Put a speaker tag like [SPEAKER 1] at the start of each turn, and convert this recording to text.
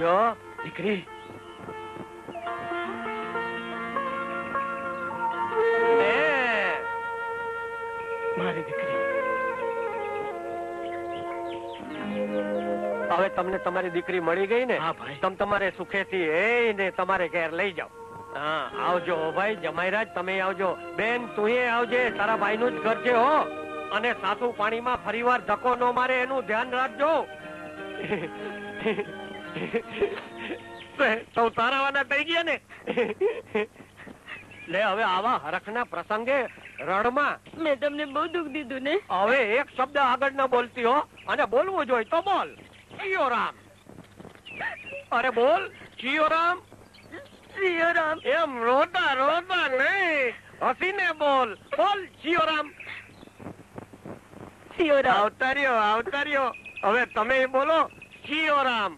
[SPEAKER 1] જો દીકરી મારી દીકરી. હવે તમને તમારી દીકરી મળી ગઈ ને તમ તમારે સુખેથી એ ને તમારે ઘેર લઈ જાઓ. હા આવજો ભાઈ જમાઈરાજ તમે આવજો. બેન તું આવજે તારા ભાઈ નું જ ઘર છે હો. અને સાસુ પાણીમાં ફરીવાર ધક્કો ન મારે એનું ધ્યાન રાખજો. સૌ તારાવાના થઈ ગયા ને. લે હવે આવા હરખના પ્રસંગે રડમાં.
[SPEAKER 2] મેં તમને બહુ દુઃખ દીધું ને.
[SPEAKER 1] હવે એક શબ્દ આગળ ન બોલતી હો અને બોલવું જોઈએ તો બોલ. જીઓ રામ. અરે બોલ જીઓ રામ.
[SPEAKER 2] સિયો રામ.
[SPEAKER 1] એમ રોતા રોતા નહીં હસીને બોલ. બોલ જીઓ રામ.
[SPEAKER 2] સિયો રામ.
[SPEAKER 1] આવતાર્યો આવતાર્યો. હવે તમે બોલો જીઓ રામ.